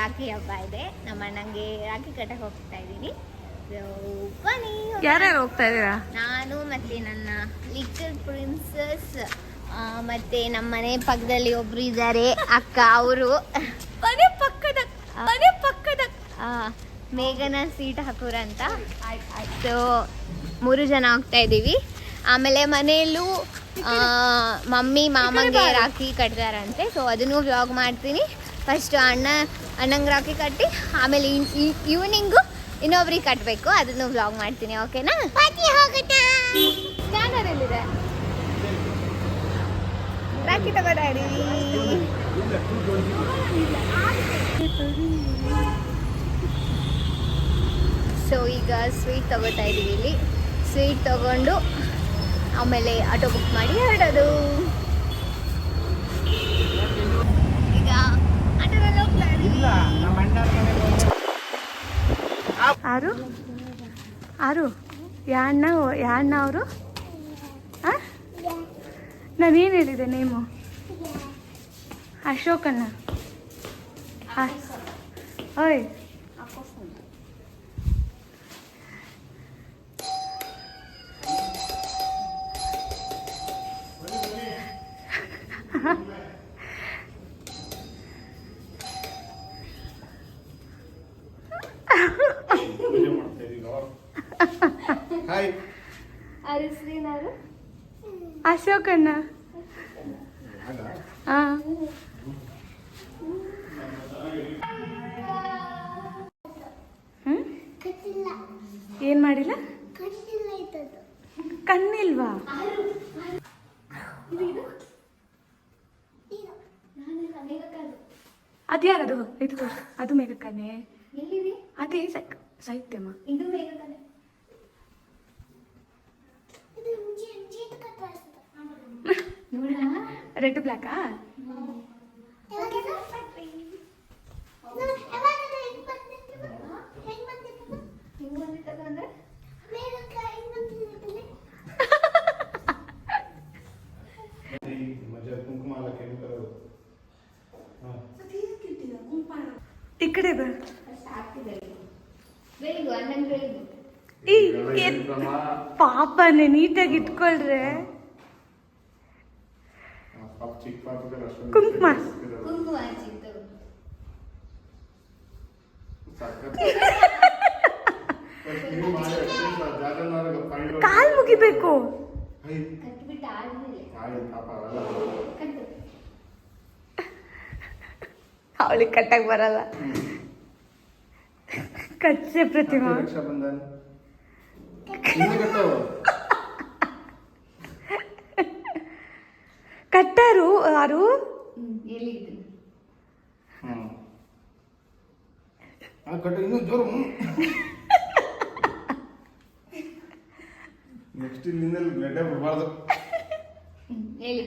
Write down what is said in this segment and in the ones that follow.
ರಾಖಿ ಹಬ್ಬ ಇದೆ. ನಮ್ಮ ಅಣ್ಣಂಗೆ ರಾಖಿ ಕಟ್ಟಕ್ಕೆ ಹೋಗ್ತಾ ಇದ್ದೀನಿ. ಬನ್ನಿ ಯಾರ್ಯಾರು ಹೋಗ್ತಾ ಇದೀರಾ ನಾನು ಮತ್ತೆ ನನ್ನ ಲಿಟಲ್ ಪ್ರಿನ್ಸಸ್ ಮತ್ತೆ ನಮ್ಮ ಮನೆ ಪಕ್ಕದಲ್ಲಿ ಒಬ್ರು ಇದ್ದಾರೆ. ಅಕ್ಕ ಅವರು. ಮನೆ ಪಕ್ಕದ ಮನೆ ಪಕ್ಕದ. ಮೇಘನ ಸೀಟ್ ಹಾಕೋರ ಅಂತ. ಸೊ ಮೂರು ಜನ ಹೋಗ್ತಾ ಇದ್ದೀವಿ. ಆಮೇಲೆ ಮನೆಯಲ್ಲೂ ಮಮ್ಮಿ ಮಾಮಂಗೆ ರಾಖಿ ಕಟ್ತಾರಂತೆ ಸೊ ಅದನ್ನು ವ್ಲಾಗ್ ಮಾಡ್ತೀನಿ. ಫಸ್ಟ್ ಅಣ್ಣ ಅಣ್ಣಂಗೆ ರಾಕಿ ಕಟ್ಟಿ ಆಮೇಲೆ ಈವ್ನಿಂಗು ಇನ್ನೊಬ್ರಿಗೆ ಕಟ್ಟಬೇಕು ಅದನ್ನು ವ್ಲಾಗ್ ಮಾಡ್ತೀನಿ ಓಕೆನಾ ಸ್ಕ್ಯಾನರ್ ಎಲ್ಲಿದೆ? ರಾಖಿ ತಗೋತಾ ಇದ್ದೀವಿ ಸೊ ಈಗ ಸ್ವೀಟ್ ತಗೋತಾ ಇದ್ದೀವಿ ಇಲ್ಲಿ. ಸ್ವೀಟ್ ತಗೊಂಡು ಆಮೇಲೆ ಆಟೋ ಬುಕ್ ಮಾಡಿ ಹೊರಡೋದು ಈಗ ಆಟೋದಲ್ಲಿ ಹೋಗ್ತಾ ಇದೀವಿ ಆರು? ಆರು? ಯಾಣ್ಣ ಯಾಣ್ಣ ಅವರು? ನಾನೇನು ಹೇಳಿದೆ ನೇಮು? ಅಶೋಕಣ್ಣ. ಓಯ್ ಹಾಯ್ ಅವ್ರ ಹೆಸರೇನಾದ್ರು ಅಶೋಕಣ್ಣ ಹಾಂ ಹ್ಞೂ ಏನು ಮಾಡಿಲ್ಲ ಕಣ್ಣಿಲ್ವಾ? ಅದ್ಯಾರದು ಇದು ಅದು ಮೇಘಕ್ಕನೆ ಅದೇ ಸೈಕ್ ಸಾಹಿತ್ಯಮ್ಮ ಇದು ಮೇಘಕಲೆ ನೋಡ ರೆಡ್ ಬ್ಲ್ಯಾಕಾ ಹೆಂಗ್ ಬಂದಿತ್ತು ಅಂದ್ರೆ? ಮಜಾ ಕುಂಕುಮ ಎಲ್ಲ ಕೆಮಿಕಲ್ ಈ ಕಡೆ ಬಾ ಅಷ್ಟು ಹಾಕ್ತಿದ್ದಾರೆ ಬೆಳಿಗು ಅಣ್ಣನ್ ಬೆಳಿಗು ಈ ಏನ್- ಪಾಪನೆ ನೀಟಾಗಿ ಇಟ್ಕೊಳ್ರೆ ಪಾಪ ಚಿಕ್ಕ ಪಾಪಗಳು ಅಷ್ಟೊಂದು ಕುಂಕುಮ. ಇರಲ್ಲ. ಕುಂಕುಮ ಹಚ್ಚಿತ್ತು ಸಖತ್. first ನೀವು ಮಾಡಿ ಅಷ್ಟೇ ಸಾಕು. ಜಾಗನಾಗ final ಕಾಲ್ ಮುಗಿಬೇಕು ಹೈ. ಕಟ್ಬಿಟ್ಟು ಆದ್ಮೇಲೆ ಆಯ್ತು ಪಾಪ ಅವೆಲ್ಲ ಅವಳಿಗೆ ಕಟ್ಟಕ್ ಬರಲ್ಲ. ಕಚ್ಚೆ ಪ್ರತಿಮಾ. ರಕ್ಷಾ ಬಂಧನ್ ಇನ್ನೂ ಕಟ್ಟವು ಕಟ್ಟಾರು ಯಾರು? ನೆಕ್ಸ್ಟ್ ಇಲ್ಲಿಂದ ಗೆಡ್ಡೆ ಬರಬಾರ್ದು ಹೇಳಿ.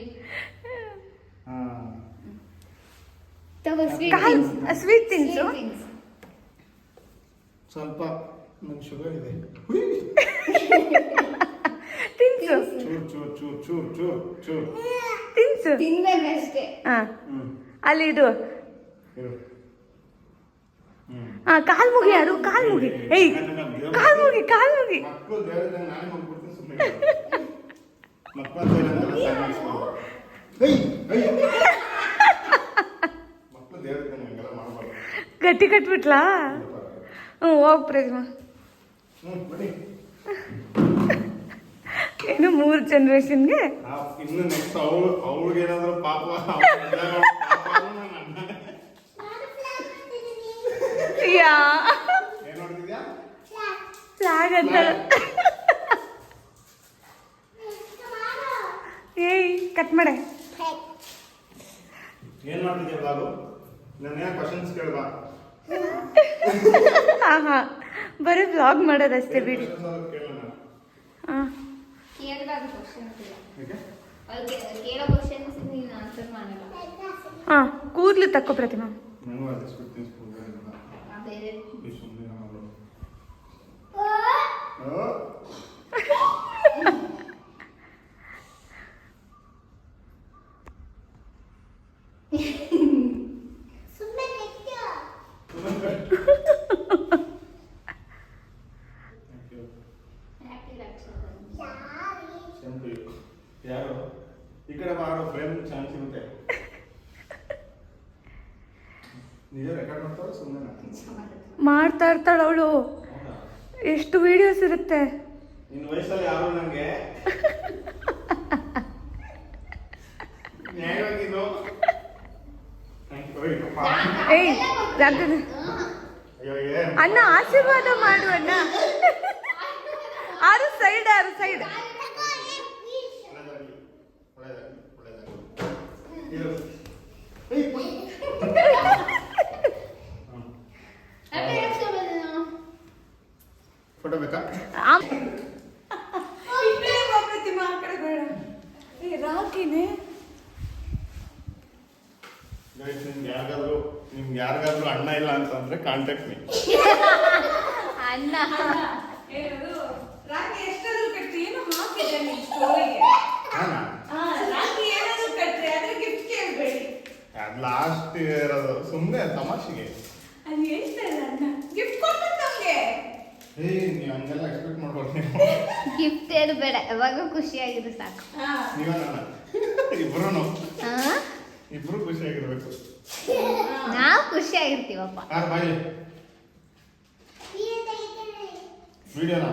ತಗೋ ಸ್ವೀಟ್ ತಿನ್ಸು ಸ್ವಲ್ಪ ನಂಗೆ ಶುಗರ್ ಇದೆ. ತಿನ್ಸು. ಚೂರ್ ಚೂರ್ ಚೂರ್ ಚೂರ್ ಚೂರ್ ಚೂರ್. ತಿನ್ಸು. ತಿನ್ಬೇಕಷ್ಟೇ ಹಾ. ಹ್ಮ್. ಅಲ್ಲಿ ಇದು. ಹಾ ಕಾಲ್ ಮುಗಿ ಯಾರು? ಕಾಲ್ ಮುಗಿ. ಏಯ್ ಕಾಲ್ ಮುಗಿ ಕಾಲ್ ಮುಗಿ. ಮಕ್ಕಳು ದೇವರಿದ್ದಂಗೆ ನಾನೇ ಹೋಗ್ಬಿಡ್ತೀನಿ ಸುಮ್ಮನೆ ಮಕ್ಕಳು ದೇವರಂತೆಲ್ಲ ಸನ್ಮಾನಿಸ್ಬೋದು ಏಯ್ ಏಯ್ ಮಕ್ಕಳು ದೇವರಿದ್ದಂಗೆ ಹಂಗೆಲ್ಲ ಮಾಡಬಾರ್ದು ಗಟ್ಟಿ ಕಟ್ಬಿಟ್ಲಾ ಹ್ಞೂ ಹೋಗ್ ಪ್ರತಿಮಾ ಹ್ಞೂ ಬನ್ನಿ ಏನು ಮೂರು ಜನ್ರೇಷನ್ಗೆ ಆ, ಇನ್ನು ನೆಕ್ಸ್ಟ್ ಅವಳು ಅವಳಿಗೆ ಏನಾದ್ರು ಪಾಪ ಅವ್ಳ್ ಎಲ್ಲ ಪಾಪ ಅನ್ನೋ ನನ್ನ ಅಣ್ಣ. ಯಾ ಏನ್ ನೋಡ್ತಿದ್ಯಾ ಫ್ಲಾಗ್ ಅಂತ ಏಯ್ ಕಟ್ ಮಾಡೆ. ಏನ್ ಮಾಡ್ತಿದ್ಯಾ ಬಾಬು? ನನ್ನ ಏನ್ ಕ್ವಶನ್ಸ್ ಕೇಳ್ಬಾ? ಹಾ ಹಾ ಬರೀ ವ್ಲಾಗ್ ಮಾಡೋದಷ್ಟೇ ಬಿಡಿ. ಹಾಂ. ಹಾ ಕೂದ್ಲು ತಕ್ಕೋ ಪ್ರತಿಮಾ ನನಗೂ ಅದೇ ಸ್ಪಿಟ್ಟಿಂಗ್ ಸ್ಕೂಲ್ ಬೇರೆ ಸುಮ್ಮನೆ ನಾವು ಮಾಡ್ತಾ ಇರ್ತಾಳ ಅವಳು. ಎಷ್ಟು ವಿಡಿಯೋಸ್ ಇರುತ್ತೆ? ಏಯ್ ಅಣ್ಣ ಆಶೀರ್ವಾದ ಮಾಡು ಅಣ್ಣ. ಆರು ಸೈಡ್ ಆರು ಸೈಡ್ ಒಳ್ಳೆದಾಗ್ಲಿ ಒಳ್ಳೆದಾಗ್ಲಿ ಇರು. ಏಯ್, ಪುಯ್. ಹ್ಮ್. ಫೋಟೋ ಬೇಕಾ? ರಾಕಿನೇ. ನಿಮ್ಗೆ ಯಾರಿಗಾದ್ರೂ ನಿಮ್ಗೆ ಯಾರಿಗಾದ್ರೂ ಅಣ್ಣ ಇಲ್ಲ ಅಂತಂದ್ರೆ ಕಾಂಟ್ಯಾಕ್ಟ್ ಮೀ ಅಣ್ಣ. ರಾಕಿ ಎಷ್ಟಾದ್ರೂ ಕಟ್ಟಿ ಏನು ಹಾಕಿದೆ ಸ್ಟೋರಿಗೆ ಹಾಂ ರಾಕಿ ಏನಾದ್ರು ಕಟ್ಟಿ ಅದ್ರ ಗಿಫ್ಟ್ ಕೇಳ್ಬೇಡಿ. ಅದು ಲಾಸ್ಟ್ ಇರೋದು ಸುಮ್ಮನೆ ತಮಾಷೆಗೆ. ಅಲ್ಲಿ ಹೇಳ್ತಾರೆ ಅಣ್ಣ ಗಿಫ್ಟ್ ಕೊಡ್ಬೇಕು ನಮ್ಗೆ ಏ ನೀವು ಹಂಗೆಲ್ಲ ಎಕ್ಸ್ಪೆಕ್ಟ್ ನೀವು. ಗಿಫ್ಟ್ ಏನು ಬೇಡ ಯಾವಾಗ ಖುಷಿಯಾಗಿರು ಸಾಕು. ಇಬ್ರು ಹಾ? ಇಬ್ರು ಖುಷಿಯಾಗಿರ್ಬೇಕು. ನಾವು ಖುಷಿಯಾಗಿರ್ತೀವಪ್ಪ. ಯಾರು ಬಾಯಿ? ವಿಡಿಯೋನಾ?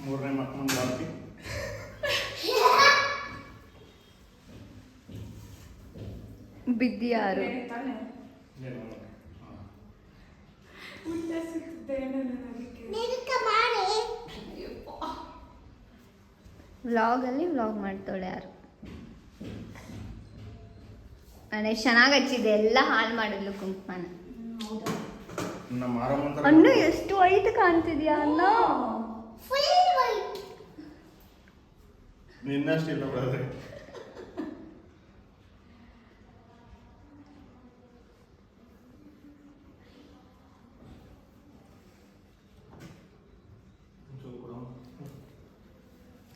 ಮೂರನೇ ಮಕ್ಕಳು ಬಾಕಿ ಬಿದ್ದಿಯಾರು. ಏನು ಹಾಂ. ಊಟ ಸಿಗ್ತದೇನೋ ನನಗೆ ವ್ಲಾಗಲ್ಲಿ ವ್ಲಾಗ್ ಮಾಡ್ತಾಳೆ ಯಾರು? ಅಣ್ಣ ಚೆನ್ನಾಗಿ ಹಚ್ಚಿದೆ ಎಲ್ಲ ಹಾಳು ಮಾಡಿದ್ಲು ಕುಂಕುಮನ. ನಮ್ಮ ಅಣ್ಣ ಎಷ್ಟು ವೈಟ್ ಕಾಣ್ತಿದ್ಯಾ ಅಣ್ಣ? ನಿನ್ನಷ್ಟಿಲ್ಲ ಬ್ರದ್ರೆ ಡಯಟ್ ಎಲ್ಲ ಹಾಳಾಯ್ತಣ್ಣ ಇಲ್ಲ ಇಲ್ಲ ಒಳ್ಳೇದಾಗ್ಲಿ ನೀ ಅನ್ಕೊಂಡಿದ್ದಲ್ಲ ಅದು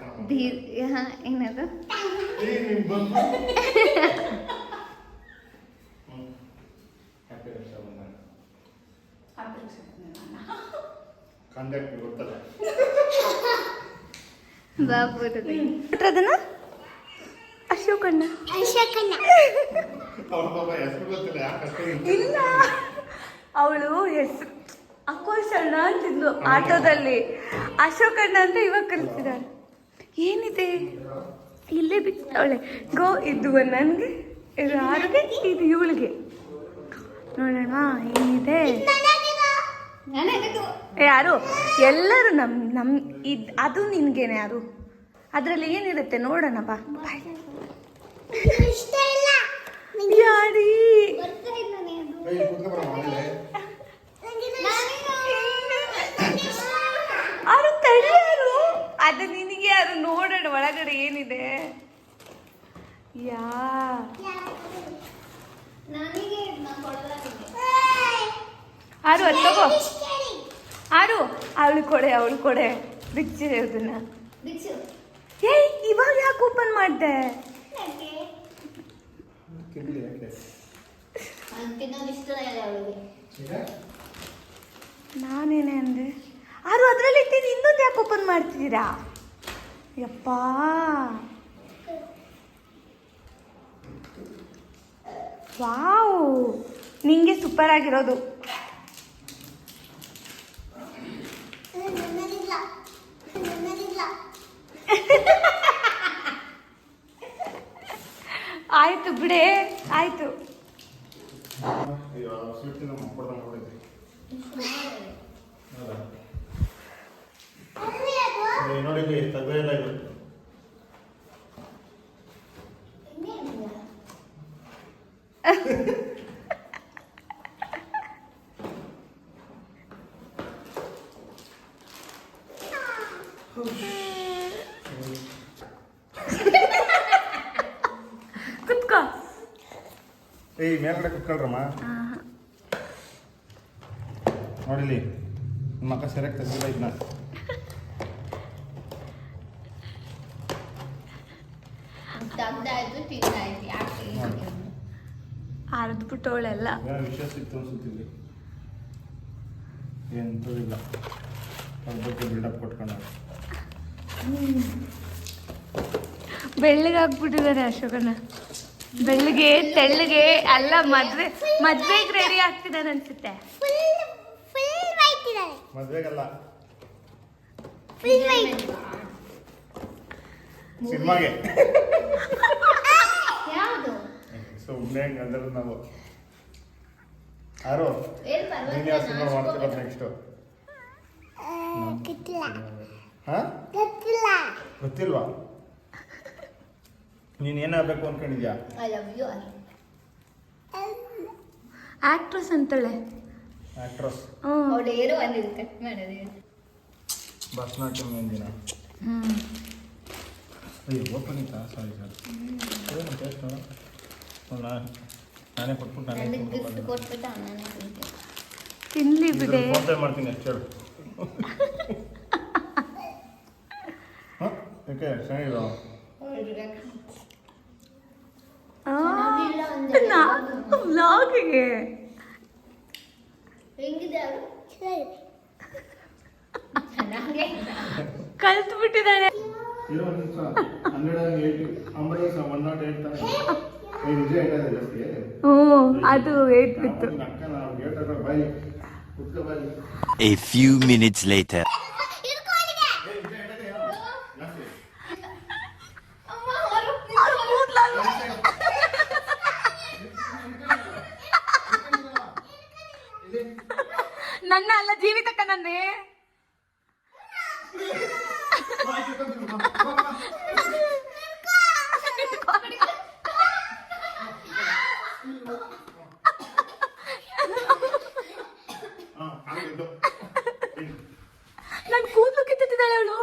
ಕಾಣ ಧೀರ್ ಹಾ ಏನದು ಏ ನಿಮ್ ಬಂದು ಹ್ಯಾಪಿ ರಕ್ಷಾಬಂಧನ ಕಾಂಟ್ಯಾಕ್ಟ್ ಗೊತ್ತಲ್ಲ ಬಾಪುರದಿ ಅದನ್ನ ಅಶೋಕಣ್ಣ ಅವ್ರ ಪಾಪ ಹೆಸರು ಗೊತ್ತಿಲ್ಲ ಯಾಕೆ ಅಷ್ಟೇ ಇಲ್ಲ ಅವಳು ಹೆಸರು ಅಕ್ಕೋಶಣ್ಣ ಅಂತಿದ್ಲು ಆಟೋದಲ್ಲಿ. ಅಶೋಕಣ್ಣ ಅಂತ ಇವಾಗ ಕಲಿಸಿದಾಳೆ ಏನಿದೆ? ಇಲ್ಲೇ ಬಿತ್ತವಳೆ ಗೋ ಇದು ನನಗೆ ಇದು ಯಾರಿಗೆ ಇದು ಇವಳಿಗೆ. ನೋಡೋಣ ಏನಿದೆ? ಏ, ಯಾರು? ಎಲ್ಲರೂ ನಮ್ ನಮ್ ಇದ್ ಅದು ನಿನ್ಗೇನೆ ಯಾರು? ಅದ್ರಲ್ಲಿ ಏನಿರುತ್ತೆ? ನೋಡೋಣ ಬಾ. ಬಾಯ್. ಯಾರು? ಅದು ನಿನಗೆ ಯಾರು ನೋಡೋಣ ಒಳಗಡೆ ಏನಿದೆ. ಯಾ. ಆರು ಅದು ತಗೋ. ಆರು ಅವಳು ಕೊಡೆ ಅವಳು ಕೊಡೆ. ಬಿಚ್ಚಿದೆ ಅದನ್ನ ಏಯ್ ಇವಾಗ ಯಾಕೆ ಓಪನ್ ಮಾಡ್ದೆ? ನಾನೇನೆ ಅಂದೆ? ಆರು ಅದರಲ್ಲಿ ಇಟ್ಟಿದ್ದು ಇನ್ನೊಂದು ಯಾಕೆ ಓಪನ್ ಮಾಡ್ತಿದ್ದೀರಾ ಯಪ್ಪಾ. ವಾವ್. ನಿಂಗೆ ಸೂಪರ್ ಆಗಿರೋದು. ಆಯ್ತು ಬಿಡೆ ಆಯ್ತು ಅಯ್ಯೋ ಸ್ವೀಟ್ ನಮ್ಮ ಮಕ್ಕಳು ನೋಡಿದ್ರಿ ಹೌದಾ ತೆಗ್ದೇ ಇಲ್ಲ ಇದು ಕುತ್ಕೋ. ಏಯ್ ಮೇಲ್ಗಡೆ ಕುತ್ಕೊಳ್ರಮ್ಮ. ನೋಡಿಲಿ ನಿಮ್ಮ ಅಕ್ಕ ಸರಿಯಾಗಿ ತೆಗೆದಿಲ್ಲ ಇದನ್ನ ಏನೋ ವಿಷಯ ಸಿಕ್ತು ಎಂಥದಿಲ್ಲ ಅದ್ರ ಬಗ್ಗೆ ಬಿಲ್ಡಪ್ ಕೊಟ್ಕೊಂಡು ಬೆಳ್ಳಗೆ ಹಾಕ್ಬಿಟ್ಟಿದ್ದಾರೆ ಅಶೋಕನ ಬೆಳ್ಳಗೆ ತೆಳ್ಳಗೆ ಅಲ್ಲ ಮದ್ವೆ ಮದ್ವೆಗೆ ರೆಡಿ ಆಗ್ತಿದ್ದಾನೆ ಅನ್ಸುತ್ತೆ. ಮದ್ವೆಗಲ್ಲ. ಫುಲ್ ವೈಟ್ ಸಿನಿಮಾಗೆ. ಯಾವುದು? ಸುಮ್ಮನೆ ಹಂಗಂದ್ರೆ ನಾವು ಯಾರು ಏನು ನೀನು ಯಾವ ಸಿನಿಮಾ ಮಾಡ್ತಿರೋದು ನೆಕ್ಸ್ಟು ಹಾ? ಗೊತ್ತಿಲ್ವಾ? ನೀನು ಏನಾಗಬೇಕು ಅನ್ಕೊಂಡಿದ್ಯಾ? ಐ ಲವ್ ಯು ಆಕ್ಟ್ರೆಸ್ ಅಂತಾಳೆ. ಆಕ್ಟ್ರಸ್ ಹ್ಞೂ ಅವಳು ಏನೋ ಅಂದಿದ್ದು ಕಟ್ ಮಾಡೋದು ಭರತನಾಟ್ಯಂ ಎಂದಿನ ಹ್ಮ್. ಅಯ್ಯೋ ಓಪನ್ ಇತ್ತಾ ಸಾರಿ ಸರ್ ಏನು ಟೇಸ್ಟ್ ನೋಡ ನಾನೇ ಕೊಟ್ಬಿಟ್ಟು ನಾನೇ ನನಗೆ ಗಿಫ್ಟ್ ತಿನ್ಕೊಂಡು ಕೊಟ್ಬಿಟ್ಟು ಅವನೇ ತಿಂತೀನಿ ತಿನ್ಲಿ ಬಿಡೆ ಫೋನ್ ಪೇ ಮಾಡ್ತೀನಿ ಅಷ್ಟು ಹೇಳು ಹಾಂ ಯಾಕೆ ಚೆನ್ನಾಗಿರೋ ಚೆನ್ನಾಗಿಲ್ಲ ಅಂದ್ರೆ ಯಾವಾಗ? ವ್ಲಾಗಿಗೆ ಹೆಂಗಿದೆ ಅವರು ಚೆನ್ನಾಗೇ ಕಲ್ತು ಬಿಟ್ಟಿದ್ದಾಳೆ ಇರೋ ಒಂದು ನಿಮಿಷ ಹಂಡ್ರೆಡ್ ಆ್ಯಂಡ್ ಏಯ್ಟಿ ಅಂಬಡಿ ಒನ್ ನಾಟ್ ಏಯ್ಟ್ ಹ್ಞೂ ಅದು ವೇಟ್ ಬಿತ್ತು. A few minutes later. ನನ್ನ ಅಲ್ಲ ಜೀವಿತಕ್ಕ ನನ್ನೇ ಹಾಂ ಆಗಿದ್ದು ನನ್ ಕೂದಲು ಕಿತ್ತಿದ್ದಾಳೆ ಅವಳು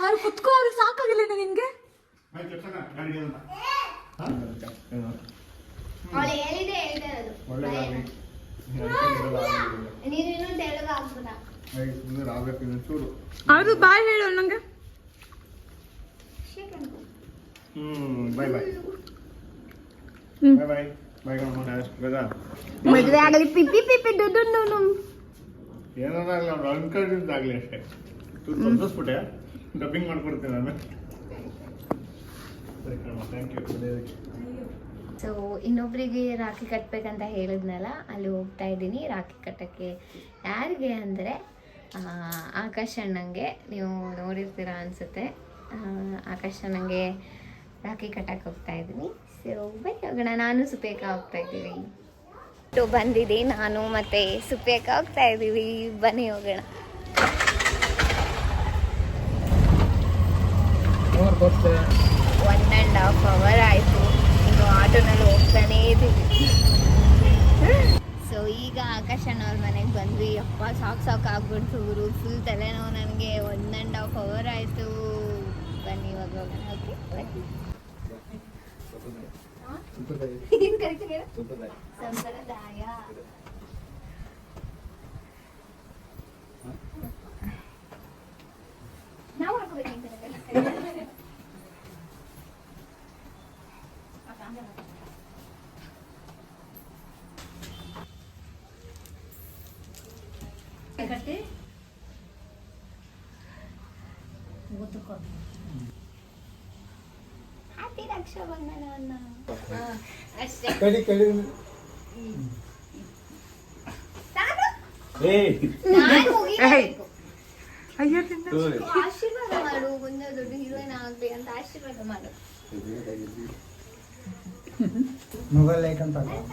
ಅವ್ರು ಕುತ್ಕೋ ಅವ್ರಿಗೆ ಸಾಕಾಗಿಲ್ಲ ನಿನ್ಗೆ ಅವಳು ಹೇಳಿದೆ ಹೇಳ್ತಾ ಇರೋದು ಒಳ್ಳೆದಾಗಲಿ ನೀನು ಇನ್ನೂ ತೆಳಗ ಆಗ್ಬಿಡ ಸುಂದರ ಆಗ್ಬೇಕು ಇನ್ನೊಂದು ಚೂರು ಅವ್ರು ಬಾಯ್ ಹೇಳು ನಂಗೆ ಹ್ಮ್ ಬಾಯ್ ಬಾಯ್ ಹ್ಮ್. ಬಾಯ್ ಬಾಯ್ ಬಾಯ್ ಗಣ ಬೇಗ ಆಗಲಿ ಪಿಪಿ ಪಿಪ್ಪಿ ದುಡ್ಡು ಏನಾಗಲಿ ಅವ್ರು ಅನ್ಕೊಂಡಿದ್ದಾಗಲಿ ಅಷ್ಟೇ. ತೊಂದಿಸ್ಬಿಟ್ಟೆ ಡಬ್ಬಿಂಗ್ ಮಾಡ್ಕೊಡ್ತೀನಿ ನಾನು. ಸರಿ ಕಣಮ್ಮ ಥ್ಯಾಂಕ್ ಯು ಸೊ ಇನ್ನೊಬ್ರಿಗೆ ರಾಖಿ ಕಟ್ಟಬೇಕಂತ ಹೇಳಿದ್ನಲ್ಲ ಅಲ್ಲಿ ಹೋಗ್ತಾ ಇದ್ದೀನಿ. ರಾಖಿ ಕಟ್ಟಕ್ಕೆ ಯಾರಿಗೆ ಅಂದರೆ ಆಕಾಶ್ ಅಣ್ಣಂಗೆ. ನೀವು ನೋಡಿರ್ತೀರ ಅನಿಸುತ್ತೆ. ಆಕಾಶ್ ಅಣ್ಣಂಗೆ ರಾಖಿ ಕಟ್ಟಕ್ಕೆ ಹೋಗ್ತಾ ಇದ್ದೀನಿ. ಸೊ ಬನ್ನಿ ಹೋಗೋಣ. ನಾನು ಸುಪೇಕ ಹೋಗ್ತಾ ಇದ್ದೀವಿ ಸೊ ಬಂದಿದೆ ನಾನು ಮತ್ತೆ ಸುಪೇಕ ಹೋಗ್ತಾ ಇದ್ದೀವಿ. ಬನ್ನಿ ಹೋಗೋಣ. ಒನ್ ಆ್ಯಂಡ್ ಹಾಫ್ ಅವರ್ ಆಯಿತು. ಇನ್ನು ಆಟೋನಲ್ಲಿ ಹೋಗ್ತಾನೇ ಇದ್ದೀವಿ. ಸೊ ಈಗ ಆಕಾಶ್ ಅಣ್ಣವ್ರ ಮನೆಗೆ ಬಂದ್ವಿ. ಅಪ್ಪ ಸಾಕು ಸಾಕು ಆಗ್ಬಿಡ್ತು ಗುರು. ಫುಲ್ ತಲೆನೋವು ನನಗೆ. ಒನ್ ಆ್ಯಂಡ್ ಹಾಫ್ ಅವರ್ ಆಯಿತು. ಬನ್ನಿ ಇವಾಗ ಹೋಗೋಣ. ಓಕೆ ಬನ್ನಿ ಏನ್ ಕರಿತೀರ? ಸಂಪ್ರದಾಯ ನಾವು ಹಾಕೋಬೇಕು ಹ್ಯಾಪಿ ರಕ್ಷಾಬಂಧನ ಅಷ್ಟೇ ಸಾಕು? ನಾನ್ ಮುಗಿಬೇಕು. ಅಯ್ಯೋ ಆಶೀರ್ವಾದ ಮಾಡು ಮುಂದೆ ದೊಡ್ಡ ಹೀರೋಯಿನ್ ಆಗ್ಲಿ ಅಂತ ಆಶೀರ್ವಾದ ಮಾಡು ಮೊಬೈಲ್ ಲೈಟ್ ಅಂತ ಏನು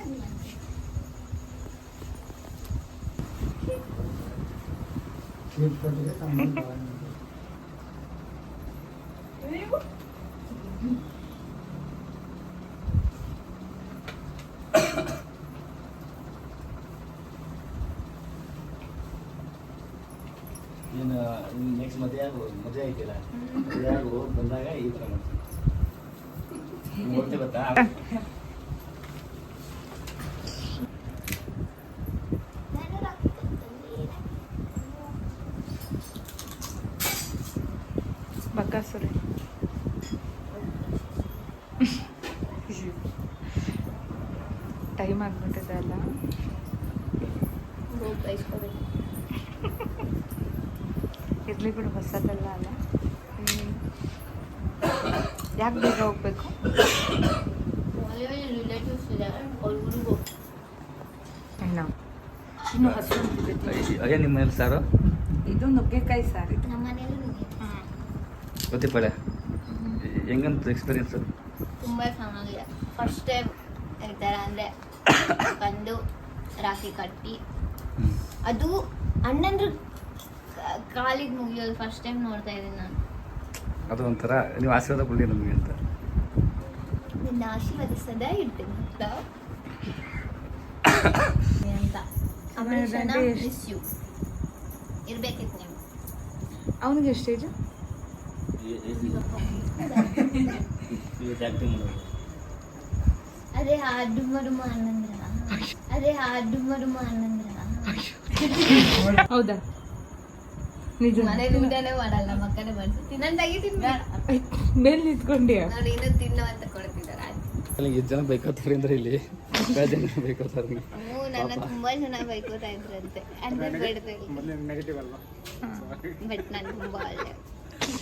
ನೆಕ್ಸ್ಟ್ ಮದುವೆ ಆಗು ಮದುವೆ ಆಯ್ತಿಲ್ಲ ಮದುವೆ ಆಗು ಬಂದಾಗ ಈ ಥರ ಮಾಡ್ತೀನಿ. ಗೊತ್ತಾ ನಾನು ರಾಖಿ ಕಟ್ತೀನಿ. ಟೈಮ್ ಆಗ್ಬಿಟ್ಟಿದೆ ಅಲ್ಲ ಹೋಗಿ ಬೈಸ್ಕೋಬೇಕು ಇರ್ಲಿ ಬಿಡು ಹೊಸದಲ್ಲ ಅಲ್ಲ ಯಾಕೆ ಬೇಗ ಹೋಗ್ಬೇಕು? ಇನ್ನು ಹಸು ಅಯ್ಯ ನಿಮ್ಮ ಮನೇಲಿ ಸಾರು? ಇದು ನುಗ್ಗೆಕಾಯಿ ಸಾರಿ. ಗೊತ್ತಿಪ್ಪಳೆ ಹೆಂಗಂತ ಎಕ್ಸ್ಪೀರಿಯನ್ಸ್ ತುಂಬ ಚೆನ್ನಾಗಿದೆ. ಫಸ್ಟ್ ಟೈಮ್ ಈ ಥರ ಅಂದರೆ ಬಂದು ರಾಖಿ ಕಟ್ಟಿ. ಅದು ಅಣ್ಣಂದ್ರ ಕಾಲಿಗೆ ಮುಗಿಯೋದು ಫಸ್ಟ್ ಟೈಮ್ ನೋಡ್ತಾ ಇದ್ದೀನಿ ನಾನು. ಅದು ಒಂಥರ ನೀವು ಆಶೀರ್ವಾದ ಕೊಡಿ ನಮಗೆ ಅಂತ. ನಿನ್ನ ಆಶೀರ್ವಾದ ಸದಾ ಇರ್ತೇನೆ ಅಂತ. ಇರ್ಬೇಕಿತ್ತು ನೀವು. ಅವನಿಗೆ ಎಷ್ಟು ಏಜು ಅದೇ ಹಾಡು ಡುಮ್ಮ ಅನ್ನಂದ್ರ ಅದೇ ಹಾಡು ಡುಮ್ಮ ಅನ್ನಂದ್ರ ಹೌದಾ? ನಿಜ. ಮನೇಲಿ ಊಟನೇ ಮಾಡಲ್ಲ ಮಕ್ಕನೇ ಮಾಡ್ಸಿ ತಿನ್ನಂತಾಗಿ ತಿನ್ಬೇಡ ಮೇಲೆ ನಿಂತ್ಕೊಂಡ್ಯಾ? ನಾನು ತಿನ್ನೋ ಅಂತ ಕೊಡ್ತಿದ್ದಾರೆ ಎಷ್ಟು ಜನ ಬೈಕೋತಾರೆ ಅಂದ್ರೆ ಇಲ್ಲಿ? ಎಷ್ಟು ಜನ ಬೈಕೋತಾರೆ ಹ್ಞೂ ನನ್ನ ತುಂಬಾ ಜನ ಬೈಕೋತಾ ಇದ್ರಂತೆ. ಅಂದ್ರೆ ಬೇಡದಲ್ಲಿ ನೆಗೆಟಿವ್ ಅಲ್ವಾ? ಬಟ್ ನಾನು ತುಂಬಾ ಒಳ್ಳೆ.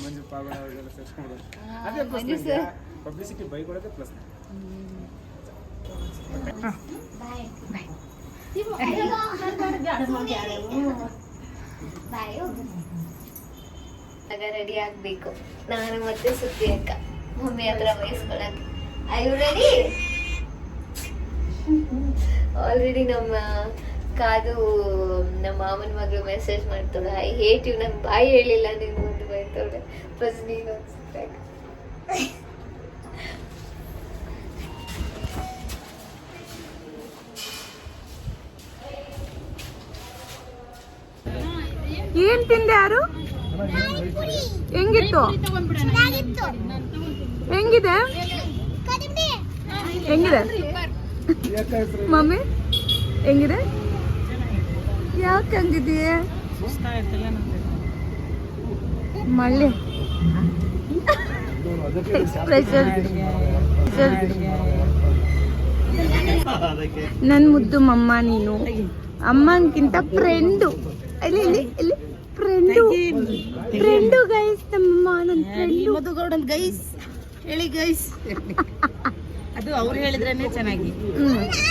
ಮಂಜು ಪಾಲ್ಗೊಳ ಅವರಿಗೆಲ್ಲ ಸೇರ್ಸ್ಕೊಂಡ್ಬಿಡೋದು ಆ, ಅದೇ ಪ್ಲಸ್ ಮಂಜು sir. ಪಬ್ಲಿಸಿಟಿ ಬೈ ಕೊಡೋದೇ ಪ್ಲಸ್ ಬಾಯ್ ಬಾಯ್ ಬಾಯ್ ಆಗ ರೆಡಿ ಆಗ್ಬೇಕು. ನಾನು ಮತ್ತೆ ಸುದ್ದಿ ಅಕ್ಕ. ಮಮ್ಮಿ ಹತ್ರ ವಹಿಸ್ಕೊಳಕ್ಕೆ ಐ ಯು ರೆಡಿ ಆಲ್ರೆಡಿ ನಮ್ಮ ಕಾದು, ನಮ್ಮ ಮಾಮನ ಮಗಳು ಮೆಸೇಜ್ ಮಾಡ್ತಾಳೆ ಐ ಹೇಟ್ ಯು ನಂಗೆ ಬಾಯಿ ಹೇಳಿಲ್ಲ, ನೀನು ಒಂದು ಬೈತಾಳೆ ಫಸ್ಟ್ ನೀನು ಅನ್ಸುತ್ತೆ ಏನ್ ತಿಂದೆ ಯಾರು? ಹೆಂಗಿತ್ತು? ಹೆಂಗಿದೆ? ಹೆಂಗಿದೆ? ಮಮ್ಮಿ, ಹೆಂಗಿದೆ? ಯಾಕೆ ಹಂಗಿದೆಯೇ ಮಳ್ಳಿ. ನನ್ನ ನನ್ ಮುದ್ದು ಮಮ್ಮ ನೀನು. ಅಮ್ಮನ್ಕಿಂತ ಫ್ರೆಂಡು ಇಲ್ಲಿ ಇಲ್ಲಿ ಇಲ್ಲಿ. ಫ್ರೆಂಡು ಫ್ರೆಂಡು ಗೈಸ್ ನಮ್ಮಮ್ಮ ನನ್ನ ಫ್ರೆಂಡು ಮಧುಗೌಡನ್ ಗೈಸ್ ಹೇಳಿ ಗೈಸ್ ಅದು ಅವ್ರು ಹೇಳಿದ್ರೇನೆ ಚೆನ್ನಾಗಿ.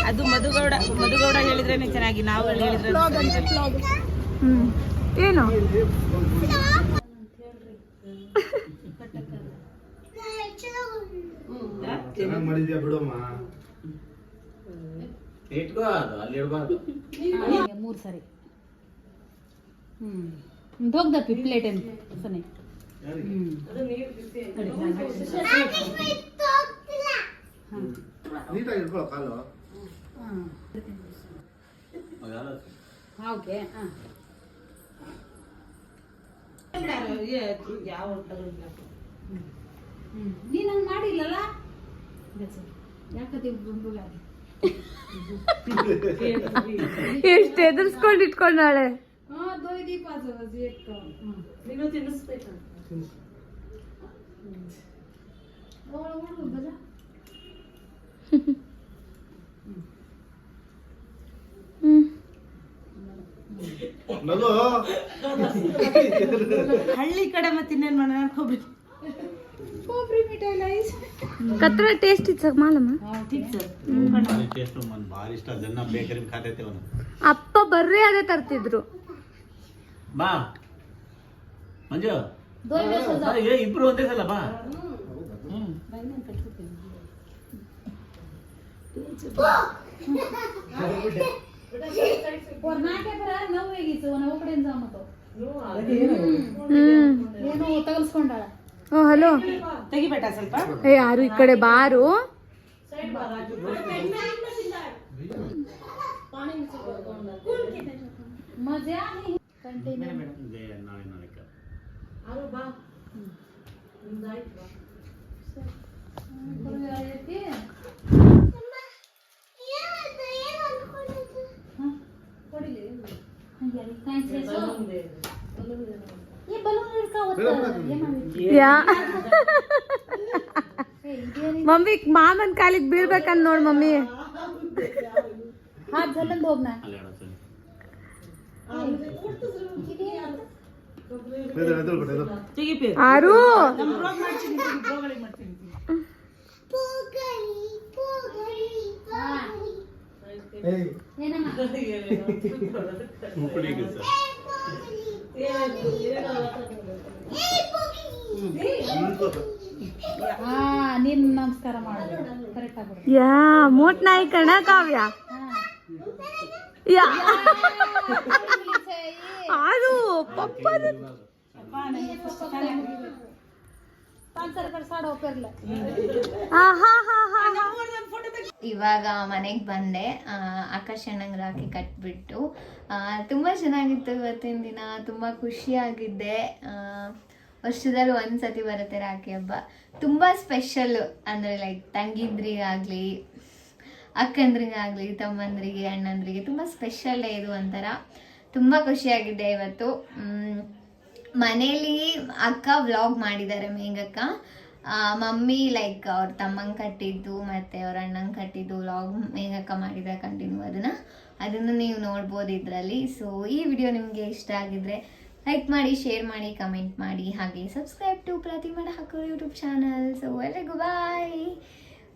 ಅದು ಮಧುಗೌಡ ಮಧುಗೌಡ ಹೇಳಿದ್ರೇನೆ ಚೆನ್ನಾಗಿ. ನಾವು ಹೇಳಿದ್ರೆ ಹ್ಮ್. ಏನು? ಚೆನ್ನಾಗಿ ಮಾಡಿದ್ಯಾ ಬಿಡಮ್ಮ? ಇಟ್ಕೋ ಅದು ಅಲ್ಲಿ ಇಡಬಾರ್ದು. ಮೂರು ಸರಿ. ಹ್ಮ್. ಹೋಗ್ದಪ್ಪಿ ಪ್ಲೇಟ್ ಇಟ್ಕೊಳ್ಳೋ ಕಾಲು. ಓಕೆ ಹಾಂ. ಯಾವ ನೀನು ಹಂಗೆ ಮಾಡಿಲ್ಲಲ್ಲ? ಯಾಕತಿ ಎಷ್ಟು ಎದುರಿಸ್ಕೊಂಡು ಇಟ್ಕೊಂಡಾಳೆ ನೀನು ತಿನ್ನಿಸ್ಬೇಕು ಹ್ಮ್. ನಗು. ಹಳ್ಳಿ ಕಡೆ ಮತ್ತೆ ಇನ್ನೇನು ಮಾಡೋಣ ಕೊಬ್ಬರಿ ಕತ್ರ ಟೇಸ್ಟ್ ಇತ್ತು ಸರ್ ಮಾಲಮ್ಮ? ಅಪ್ಪ ಬರ್ರಿ ಅದೇ ತರ್ತಿದ್ರು. ಬಾ ಮಂಜು ಬಾ, ಏ ಇಬ್ರು ಒಂದೇ ಸಲ ಬಾ ಹ್ಮ್ ಹ್ಮ್ ಓ ಹಲೋ ಕಂಟಿನ್ಯೂ ಆರು ಬಾ ಮಮ್ಮಿ ಮಾಮನ್ ಕಾಲಿಗೆ ಬೀಳ್ಬೇಕಂತ ನೋಡ್ ಮಮ್ಮಿ ಹಾತ್ ಜಲ್ಲಂದ್ ಹೋಗ್ನಾ ಆರು ಬ್ಲಾಗ್ ಮಾಡ್ತೀನಿ ಬ್ಲಾಗ್ ಮಾಡ್ತೀನಿ ಮುಕ್ಕುಳಿಗೆ ಸರ್ ಹಾ ನೀನ್ ನಮಸ್ಕಾರ ಮಾಡು ಕರೆಕ್ಟ್ ಆಗ್ಬಿಡು ಯಾ ಮೋಟ್ ನಾಯಿ ಕಣ ಕಾವ್ಯ ಯಾ. ಆರು ಪಪ್ಪನ ಇವಾಗ ಮನೆಗೆ ಬಂದೆ. ಆಕಾಶ್ ಅಣ್ಣಂಗೆ ರಾಖಿ ಕಟ್ಬಿಟ್ಟು. ಆ, ತುಂಬ ಚೆನ್ನಾಗಿತ್ತು ಇವತ್ತಿನ ದಿನ. ತುಂಬ ಖುಷಿಯಾಗಿದ್ದೆ. ಆ, ವರ್ಷದಲ್ಲಿ ಒಂದ್ಸತಿ ಬರುತ್ತೆ ರಾಖಿ ಹಬ್ಬ. ತುಂಬಾ ಸ್ಪೆಷಲ್ ಅಂದರೆ ಲೈಕ್ ತಂಗಿದ್ರಿಗಾಗಲಿ ಅಕ್ಕಂದ್ರಿಗಾಗಲಿ, ತಮ್ಮಂದ್ರಿಗೆ, ಅಣ್ಣಂದ್ರಿಗೆ ತುಂಬ ಸ್ಪೆಷಲ್ ಡೇ ಇದು ಒಂಥರ. ತುಂಬ ಖುಷಿಯಾಗಿದೆ ಇವತ್ತು. ಮನೇಲಿ ಅಕ್ಕ ವ್ಲಾಗ್ ಮಾಡಿದ್ದಾರೆ ಮೇಘಕ್ಕ. ಮಮ್ಮಿ ಲೈಕ್ ಅವ್ರ ತಮ್ಮಂಗೆ ಕಟ್ಟಿದ್ದು ಮತ್ತು ಅವ್ರ ಅಣ್ಣಂಗೆ ಕಟ್ಟಿದ್ದು ವ್ಲಾಗ್ ಮೇಘಕ್ಕ ಮಾಡಿದ ಕಂಟಿನ್ಯೂ ಅದನ್ನು. ಅದನ್ನು ನೀವು ನೋಡ್ಬೋದು ಇದರಲ್ಲಿ. ಸೊ ಈ ವಿಡಿಯೋ ನಿಮಗೆ ಇಷ್ಟ ಆಗಿದ್ರೆ ಲೈಕ್ ಮಾಡಿ ಶೇರ್ ಮಾಡಿ ಕಮೆಂಟ್ ಮಾಡಿ, ಹಾಗೆ ಸಬ್ಸ್ಕ್ರೈಬ್ ಟು ಪ್ರತಿಮಡ ಹಾಕೋ ಯೂಟ್ಯೂಬ್ ಚಾನಲ್ ಸೊ ಎಲ್ಲರಿಗೂ ಬಾಯ್